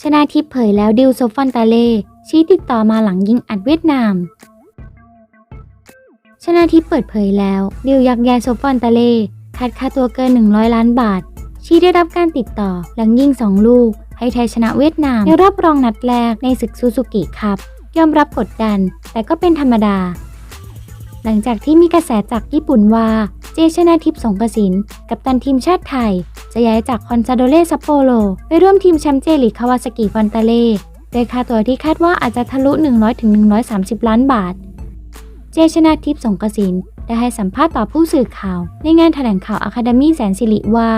ชนาทิพย์เผยแล้วดิวโซฟอนตาเล่ชี้ติดต่อมาหลังยิงอัดเวียดนาม ชนาทิพย์เปิดเผยแล้ว ดิวยักษ์ใหญ่โซฟอนตาเล่คัดค่าตัวเกิน 100 ล้านบาท ชี้ได้รับการติดต่อหลังยิง 2 ลูก ให้ไทยชนะเวียดนามในรอบรองนัดแรกในศึกซูซูกิครับยอมรับกดดัน แต่ก็เป็นธรรมดา หลังจากที่มีกระแสจากญี่ปุ่นว่า เจชนาทิพย์สงกสินกับตันทีมชาติไทย จะย้ายจากคอนซาโดเล่ซัปโปโรไปร่วมทีมแชมป์เจลีกคาวาซากิฟอนตาเล่โดยค่าตัวที่คาดว่าอาจจะทะลุ 100-130 ล้านบาท เจชนาทิพย์สงกสินได้ให้สัมภาษณ์ต่อผู้สื่อข่าว ในงานแถลงข่าวอะคาเดมี่แสนสิริว่า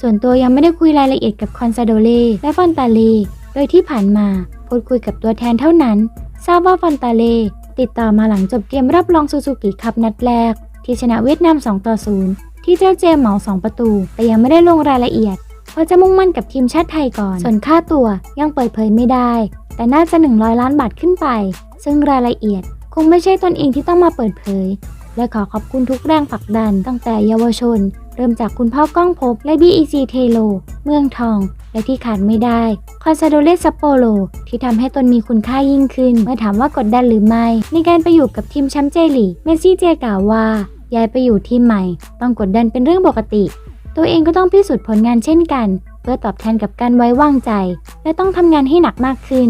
ส่วนตัวยังไม่ได้คุยรายละเอียดกับคอนซาโดเล่และฟอนตาเล่โดยที่ผ่านมาพูดคุยกับตัวแทนเท่านั้น ทราบว่าฟอนตาเล่ติดต่อมาหลังจบเกมรับรองซูซูกิคัพนัดแรก ที่ชนะเวียดนาม 2 ต่อ 0 ที่เจ้าเจมเหมา2ประตู แต่ยังไม่ได้ลงรายละเอียด เพราะจะมุ่งมั่นกับทีมชาติไทยก่อน ส่วนค่าตัวยังเปิดเผยไม่ได้ แต่น่าจะ 100 ล้านบาทขึ้นไป ซึ่งรายละเอียดคงไม่ใช่ตนเองที่ต้องมาเปิดเผย และขอขอบคุณทุกแรงผลักดันตั้งแต่เยาวชน เริ่มจากคุณพ่อก้องภพและ BEC เทโล เมืองทอง และที่ขาดไม่ได้คอนซาโดเลสซัปโปโรที่ทำให้ตนมีคุณค่ายิ่งขึ้น เมื่อถามว่ากดดันหรือไม่ ในการไปอยู่กับทีมแชมป์เจลีเมซี่เจกล่าวว่า ย้ายไปอยู่ที่ใหม่ ต้องกดดันเป็นเรื่องปกติ ตัวเองก็ต้องพิสูจน์ผลงานเช่นกัน เพื่อตอบแทนกับการไว้วางใจ และต้องทำงานให้หนักมากขึ้น